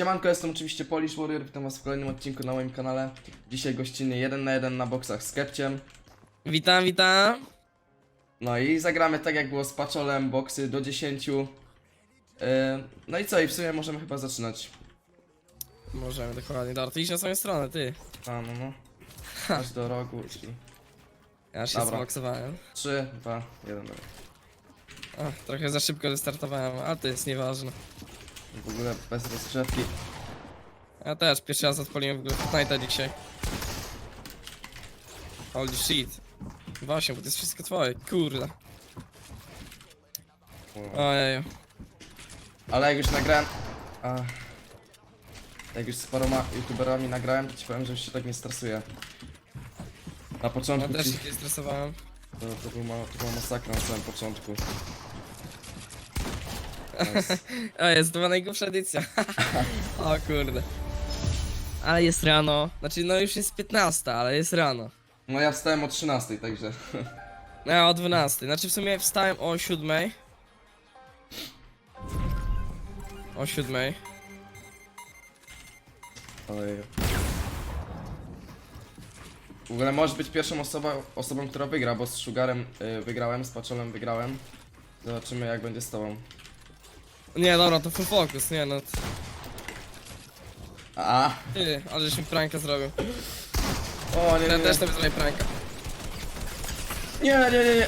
Siemanko, jestem oczywiście Polish Warrior, witam was w kolejnym odcinku na moim kanale. Dzisiaj gościnny 1 na 1 na boksach z Kepciem. Witam, witam. No i zagramy tak jak było z Paczolem, boksy do 10. Yy, no i co, i w sumie możemy chyba zaczynać. Możemy, dokładnie. Dobra, ty idź na swoją stronę, ty. A, no no. Aż do rogu i... Ja się Dobra. zboksowałem. 3, 2, 1, dobra. Ach, trochę za szybko wystartowałem, ale to jest nieważne. W ogóle bez rozgrzewki. Ja też pierwszy raz odpaliłem w ogóle Fortnite'a dzisiaj. Holy shit. Właśnie, bo to jest wszystko twoje, kurde. Ojej. Ale jak już nagrałem... A, jak już z paroma youtuberami nagrałem, to ci powiem, że już się tak nie stresuję. Na Ja początku też ci... się stresowałem. To, to, był ma, to była masakra na samym początku. O, jest to była najgłupsza edycja. o kurde. Ale jest rano. Znaczy, no już jest 15, ale jest rano. No ja wstałem o 13, także. No ja o 12. Znaczy w sumie wstałem o 7. O 7. Ojej. W ogóle możesz być pierwszą osobą, osobą która wygra, bo z Sugarem y, wygrałem, z Paczolem wygrałem. Zobaczymy jak będzie z tobą. Nie, dobra, to full focus, nie no. A, Ty, ale żeś mi pranka zrobił. o nie, Ja nie, też nie, sobie zrobię pranka. nie, nie, nie, nie.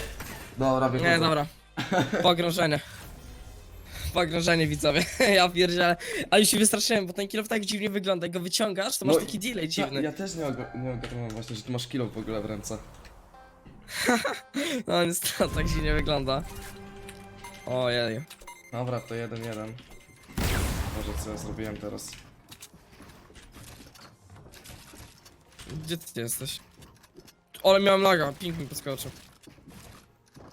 Dobra, Nie, wychodzę. dobra. Pogrążenie. Pogrążenie widzowie. ja pierdzielę. Ale już się wystraszyłem, bo ten kilof tak dziwnie wygląda. Jak go wyciągasz, to masz No, taki delay Ja, dziwny. ja też nie, ogo- nie ogarnąłem właśnie, że ty masz kilo w ogóle w ręce. No niestety tak dziwnie wygląda. Ojej. Dobra, to jeden, jeden. Może co ja zrobiłem teraz. Gdzie ty jesteś? Ale miałem laga, ping mi podskoczył.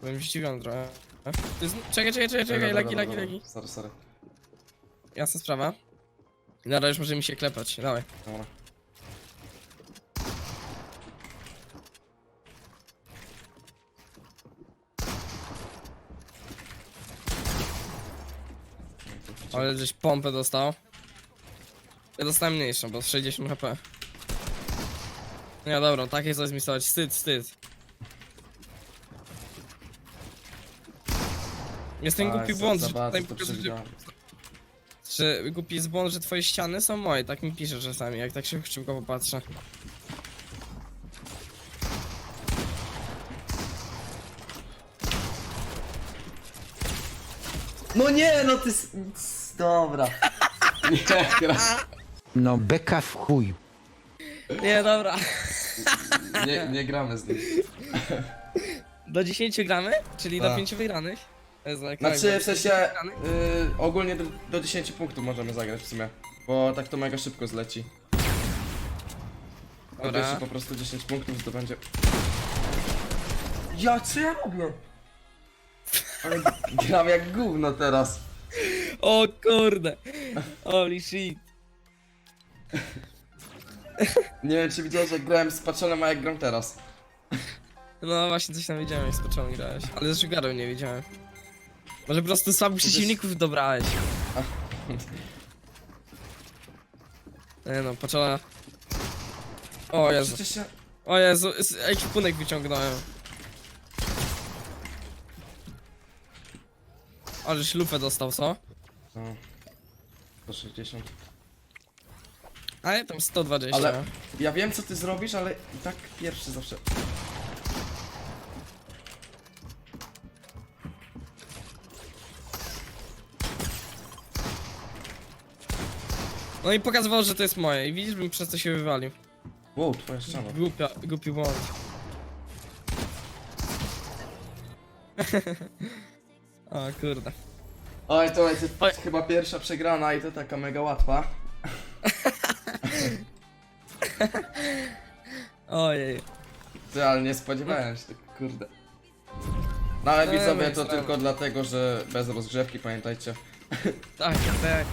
Byłem zdziwiony trochę. To jest... Czekaj, czekaj, czekaj, czekaj, lagi, lagi, lagi. Sorry, sorry. Jasna sprawa. Dobra, już możemy się klepać, dawaj. Dobra. Ale żeś pompę dostał. Ja dostałem mniejszą, bo 60 HP. Nie, dobra, takie coś zmisować. Wstyd, wstyd. Jest ten głupi błąd, że tutaj pokazuje, że, że głupi jest błąd, że twoje ściany są moje. Tak mi pisze czasami, jak tak się szybko popatrzę. No nie, no ty... s- s- Dobra. Nie, gra... No beka w chuj. Nie, dobra. nie, nie gramy z nim. Do 10 gramy? Czyli do Tak. 5 wygranych? Jezu, jak Znaczy, tak, w sensie, y, ogólnie do, do 10 punktów możemy zagrać w sumie. Bo tak to mega szybko zleci. Dobra. po prostu 10 punktów zdobędzie. Ja, co ja robię? Ale gram jak gówno teraz. O kurde! Holy shit! Nie wiem, czy widziałeś jak grałem z a jak gram teraz. No właśnie coś tam widziałem, jak z początku grałeś. Ale z Sugarem nie widziałem. Może po prostu słabych przeciwników dobrałeś. Nie no, poczęła. O Jezu, Przecież ja... o Jezu, z- ekwipunek wyciągnąłem. Ale lufę dostał, co? O, 160. A ja tam 120. Ale ja wiem co ty zrobisz, ale i tak pierwszy zawsze. No i pokazywał, że to jest moje. I widzisz, bym przez to się wywalił. Wow, twoja ściana. Głupia, głupi błąd. o kurde. Oj, to jest Oj. chyba pierwsza przegrana i to taka mega łatwa. Ojej. Ty, ale nie spodziewałem się, tak kurde. No ale No, widzowie no to sprawa. tylko dlatego, że bez rozgrzewki, pamiętajcie. Tak, tak.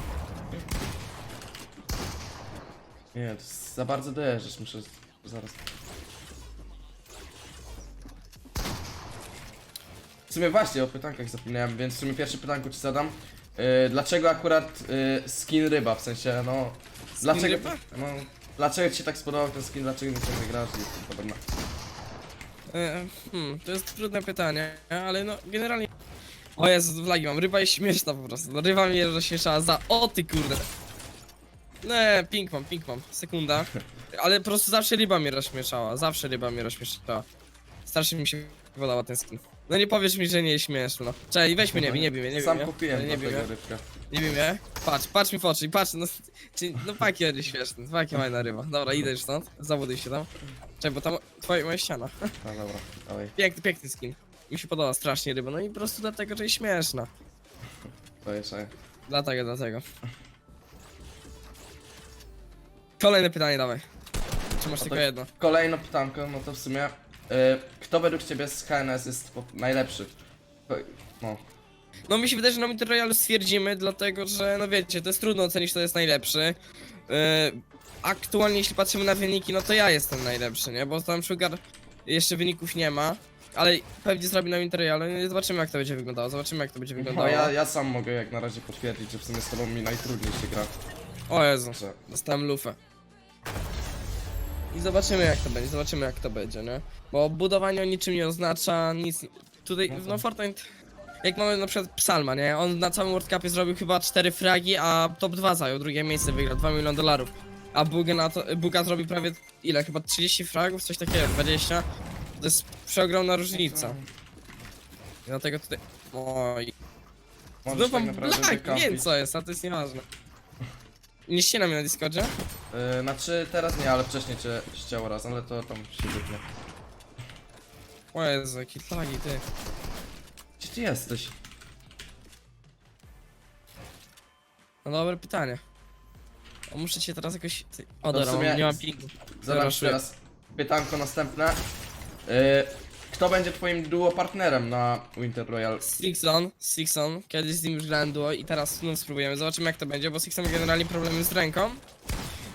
Nie, to jest za bardzo dojeżdżasz, muszę zaraz... sumie właśnie o pytankach zapomniałem, więc w sumie pierwsze pytanko ci zadam. Y, dlaczego akurat y, skin ryba, w sensie, no... dlaczego, ryba? No, dlaczego ci się tak spodobał ten skin, dlaczego nie ciągle grasz i podobne. E, Hmm, to jest trudne pytanie, ale no generalnie... O Jezu, flagi mam, ryba jest śmieszna po prostu, no, ryba mnie rozśmieszała za... O ty kurde! Nie, ping mam, ping mam, sekunda. Ale po prostu zawsze ryba mnie rozśmieszała, zawsze ryba mnie rozśmieszała. Strasznie mi się podobał ten skin. No nie powiesz mi, że nie jest śmieszny, no. Cześć, weź mnie, nie bij, nie bij mnie, nie bij Sam mnie. kupiłem nie do bij tego mnie, rybkę. nie bij mnie. Patrz, patrz mi w oczy, patrz, no... Czy, no paki jest śmieszny, paki fajna ryba. Dobra, idę już stąd, zabuduj się tam. Czekaj, bo tam twoja moja ściana. No dobra, dawaj, Piękny, piękny skin. Mi się podoba strasznie ryba, no i po prostu dlatego, że jest śmieszna. to jeszcze. Dlatego, dlatego. Kolejne pytanie dawaj. Czy masz tylko tak- jedno? Kolejne pytanko, no to w sumie, y, kto według ciebie z HNS jest po- najlepszy? No, No mi się wydaje, że na Winter Royale stwierdzimy, dlatego że no wiecie, to jest trudno ocenić, kto jest najlepszy. Yy, aktualnie jeśli patrzymy na wyniki, no to ja jestem najlepszy, nie? Bo tam Sugar jeszcze wyników nie ma. Ale pewnie zrobi na Winter Royale, no i zobaczymy jak to będzie wyglądało, zobaczymy jak to będzie no wyglądało. ja, ja sam mogę jak na razie potwierdzić, że w sumie z tobą mi najtrudniej się gra. O Jezu. Że Dostałem lufę. I zobaczymy jak to będzie, zobaczymy jak to będzie, nie? Bo budowanie o niczym nie oznacza nic. Tutaj, No no Fortnite. Jak mamy na przykład Psalma, nie? On na całym World Cupie zrobił chyba 4 fragi, a top 2 zajął, drugie miejsce wygrał, 2 miliony dolarów. A Buga, na to, Buga zrobił prawie ile? Chyba 30 fragów, coś takiego, 20. To jest przeogromna różnica. I dlatego tutaj. Oj. Znów tak mam nie wiem co jest, a to jest nieważne. Nie ścina mnie na Discordzie? Y, znaczy teraz nie, ale wcześniej cię ścięło raz, ale to tam się wytnie. O Jezu, jakie lagi, ty. Gdzie ty jesteś? No dobre pytanie. O, muszę cię teraz jakoś... Ty... O w dobra, sumie- nie mam pingu. Zobacz teraz. Pytanko następne. Y, kto będzie twoim duo partnerem na Winter Royale? Sixon, Sixon, kiedyś z nim już grałem duo i teraz znów spróbujemy, zobaczymy jak to będzie, bo Sixon ma generalnie problemy z ręką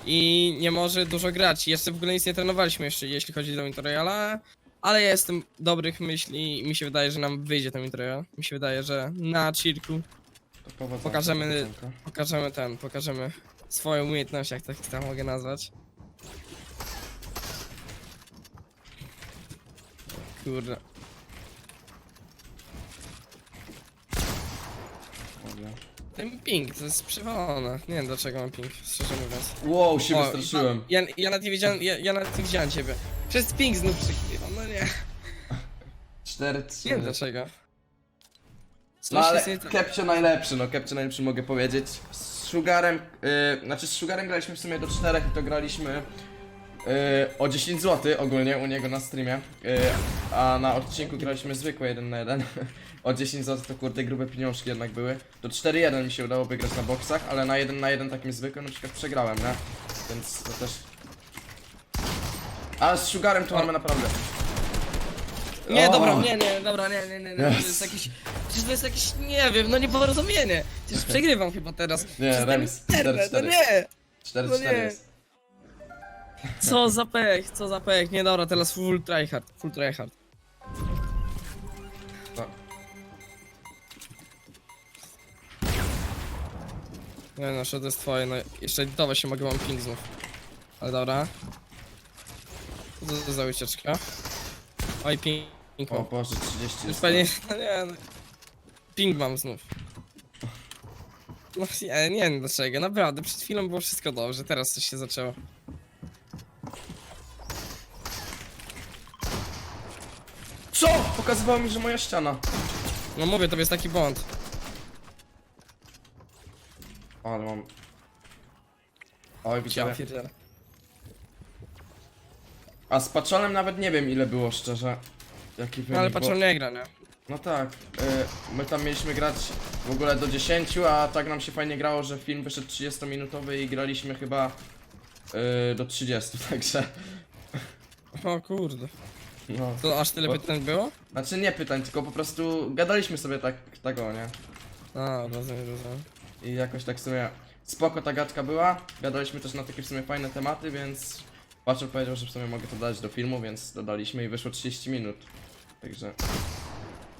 i nie może dużo grać. Jeszcze w ogóle nic nie trenowaliśmy jeszcze, jeśli chodzi o Winter Royale, ale ja jestem dobrych myśli i mi się wydaje, że nam wyjdzie ten Winter Royale. Mi się wydaje, że na chillku To powodzenia, Pokażemy- pokażemy ten, pokażemy swoją umiejętność, jak tak to mogę nazwać. Kurde. Dobra. Ten ping, to jest przywalone. Nie wiem dlaczego mam ping, szczerze mówiąc. Wow, się O, wystraszyłem. Ja, ja nawet nie wiedziałem, ja, ja nawet nie widziałem ciebie. Przez ping znów przykrywa, no nie. 4 3 Nie wiem dlaczego. Coś No ale jest nie tak. Kepcio najlepszy, no Kepcio najlepszy mogę powiedzieć. Z Sugarem, y, znaczy z Sugarem graliśmy w sumie do czterech i to graliśmy y, o 10 zł ogólnie u niego na streamie. Y, a na odcinku graliśmy zwykłe 1 na 1. o 10 zł to kurde grube pieniążki jednak były. Do 4-1 mi się udało wygrać na boksach, ale na 1 na 1 takim zwykłym na przykład przegrałem, nie? Więc to też... A z Sugarem to mamy naprawdę... Nie, O! dobra, nie, nie, dobra, nie, nie, nie, nie. To Yes. jest jakiś. Przecież to jest jakieś, nie wiem, no nieporozumienie. Przecież przegrywam chyba teraz. Nie, Przecież to remis. jest interne, 4-4. No nie! 4-4 No nie. jest. Co za pech, co za pech. Nie dobra, teraz full tryhard, full tryhard. Nie no, to jest twoje, no jeszcze edytować się mogę, mam ping znów. Ale dobra. Co to, to za ucieczka? Oj, ping, ping O mam. Boże, 30 Już jest. pewnie, no nie no. Ping mam znów. No nie, nie wiem dlaczego, naprawdę, przed chwilą było wszystko dobrze, teraz coś się zaczęło. Co? Pokazywało mi, że moja ściana. No mówię, to jest taki błąd. O, ale mam... Oj, widziałem. pierdzielę. A z patrolem nawet nie wiem ile było szczerze. Jaki No wynik, ale bo- patrzą nie gra, nie? No tak. Y, my tam mieliśmy grać w ogóle do 10, a tak nam się fajnie grało, że film wyszedł 30-minutowy i graliśmy chyba y, do 30, także... O kurde. No. To aż tyle Bo- pytań było? Znaczy nie pytań, tylko po prostu gadaliśmy sobie tak, tak o, nie? A, rozumiem, rozumiem. I jakoś tak w sumie spoko ta gadka była. Gadaliśmy też na takie w sumie fajne tematy, więc Patrol powiedział, że w sumie mogę to dać do filmu, więc dodaliśmy i wyszło 30 minut. Także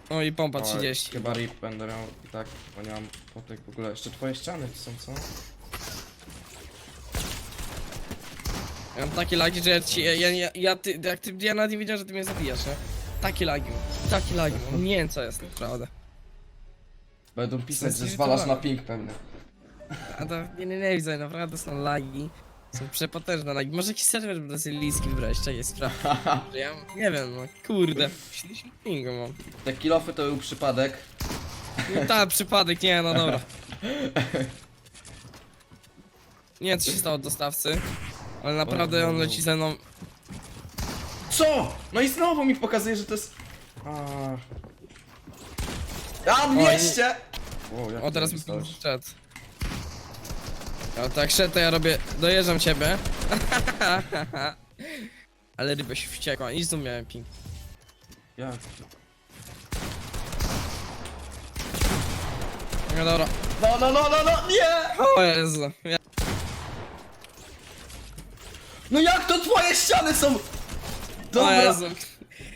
O i pompa Oj, 30. Chyba rip będę miał i tak, bo nie mam potek w ogóle. Jeszcze twoje ściany są, co? Ja mam takie lagi, że ja ci, ja, ja, ja, ty, jak ty, ja nawet nie wiedziałem, że ty mnie zabijasz, nie? Takie lagi mam, takie lagi mam, nie wiem co jest naprawdę. Będą pisać, że zwalasz na ping pewnie. A to nie, nie, nie widzę, naprawdę są lagi. Są przepotężne lagi. Może jakiś serwer brazylijski wreszcie jest sprawa. Że Ja nie wiem, no kurde. 70 pingu mam. Te kilofy to był przypadek. No tak, przypadek, nie, no dobra. Nie wiem co się stało dostawcy. Ale naprawdę on leci ze mną. Co? No i znowu mi pokazuje, że to jest... A, A 200! Wow, jak O, ty teraz mi dostałeś? szedł. O, tak szedł, to ja robię. Dojeżdżam ciebie. Ale ryba się wściekła i znów miałem ping. Jak? No dobra. No, no, no, no, no, nie! O Jezu. Ja... No jak to twoje ściany są? O Dobra, Jezu.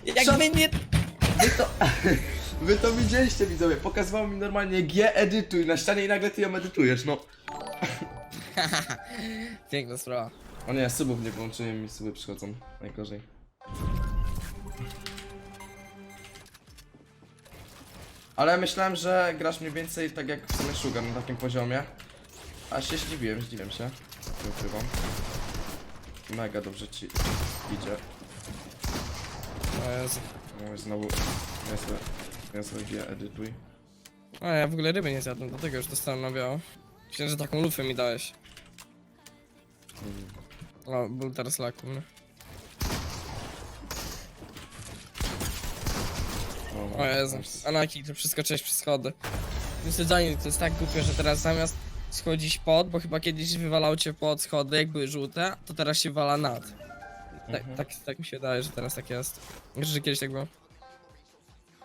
Jakby nie... wy to... Wy to widzieliście widzowie, pokazywał mi normalnie G edytuj na ścianie i nagle ty ją edytujesz, no. Piękna sprawa. O nie, subów nie włączyłem mi suby przychodzą. Najgorzej. Ale myślałem, że grasz mniej więcej tak jak w sumie Sugar na takim poziomie. A się zdziwiłem, zdziwiłem się. Nie ukrywam. Mega dobrze ci idzie. O Jezu. No i znowu niezłe, niezłe G edytuj. A ja w ogóle ryby nie zjadłem, dlatego już dostałem na biało. Myślałem, że taką lufę mi dałeś. O, był teraz laku, no. No, O Jezu. Anaki, to przeskoczyłeś przez schody. Wysadzanie to jest tak głupie, że teraz zamiast schodzić pod, bo chyba kiedyś wywalało cię pod schody, jak były żółte, to teraz się wala nad. Tak, Mhm. tak, tak mi się wydaje, że teraz tak jest. Myślę, że kiedyś tak było.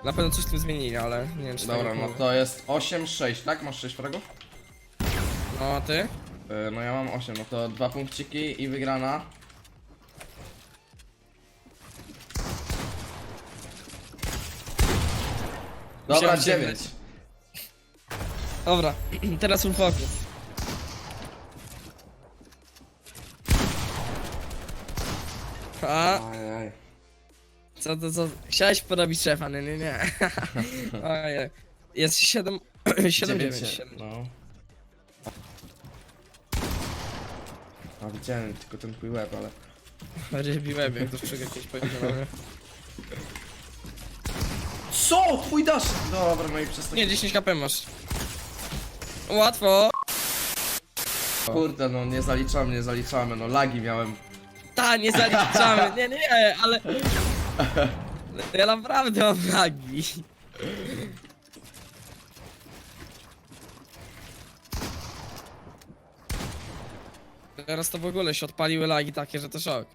Na pewno coś tu zmienili, ale nie wiem czy Dobra, no to jest 8-6, tak? Masz 6 fragów? No a ty? Yy, No ja mam 8, no to dwa punkciki i wygrana. Dobra, Musiałem 9. Dobra, teraz full focus. A, Ajaj. Co to co? Chciałeś porobić szefa, nie, nie, nie. Ojej. Jest 7, 7, 9, 7. No. A widziałem tylko ten twój łeb, ale... Rybi web, jak to szczyk jakieś powiedział. nie? Co? Twój dasz! Dobra, no i przestań. Nie, 10 kp masz. Łatwo. Kurde, no nie zaliczamy, nie zaliczamy, no lagi miałem. Ta, nie zaliczamy. Nie, nie, ale... Ja naprawdę mam lagi. Teraz to w ogóle się odpaliły lagi takie, że to szok.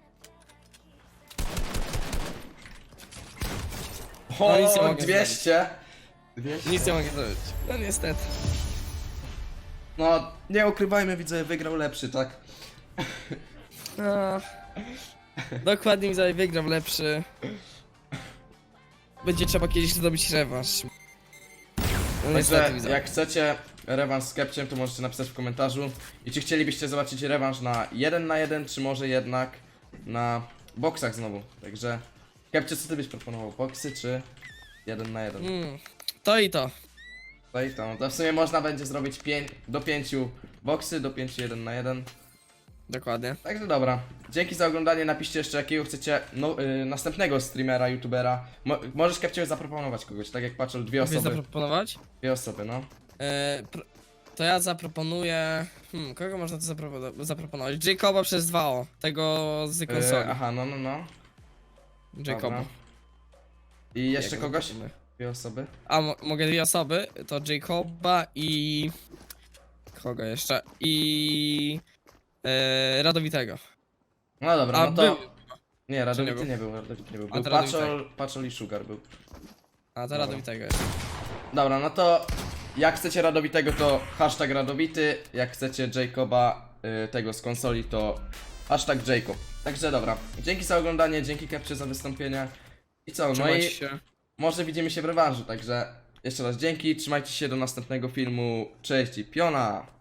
No nic nie O, mogę 200! 200. Nic nie mogę zrobić. No niestety. No, nie ukrywajmy, widzę, wygrał lepszy, tak? No. Dokładnie mi sobie wygram lepszy. Będzie trzeba kiedyś zrobić rewanż. No niestety Także jak chcecie rewanż z Kepciem, to możecie napisać w komentarzu. I czy chcielibyście zobaczyć rewanż na 1 na 1, czy może jednak na boksach znowu. Także Kepcie, co ty byś proponował? Boksy czy 1 na 1? Mm, to i to. To i to, no to w sumie można będzie zrobić 5, do 5 boksy, do 5 1 na 1. Dokładnie. Także dobra. Dzięki za oglądanie. Napiszcie jeszcze jakiego chcecie no, y, następnego streamera, youtubera. Mo możesz Kepcie zaproponować kogoś, tak jak patrzę, dwie Chcesz osoby. zaproponować? Dwie osoby, no. E, to ja zaproponuję... Hmm, kogo można to zapro zaproponować? Jacoba przez 2O. Tego z Y, konsoli. aha, no, no, no. Jacoba. Dobra. I jeszcze kogoś? zaproponuję. Dwie osoby. A mo mogę dwie osoby, to Jacoba i... Kogo jeszcze? I... E, Radowitego. No dobra, A no to... był... Nie, Radowity nie był, Radowity nie był. Był to Paczol, Paczol i Sugar był. A to. Radowitego jest. Dobra, no to jak chcecie Radowitego to hashtag Radowity, jak chcecie Jacoba y, tego z konsoli to hashtag Jacob. Także dobra, dzięki za oglądanie, dzięki Kepcie za wystąpienie. I co, no i Trzymajcie się. może widzimy się w rewanżu, także jeszcze raz dzięki, trzymajcie się do następnego filmu, cześć i piona!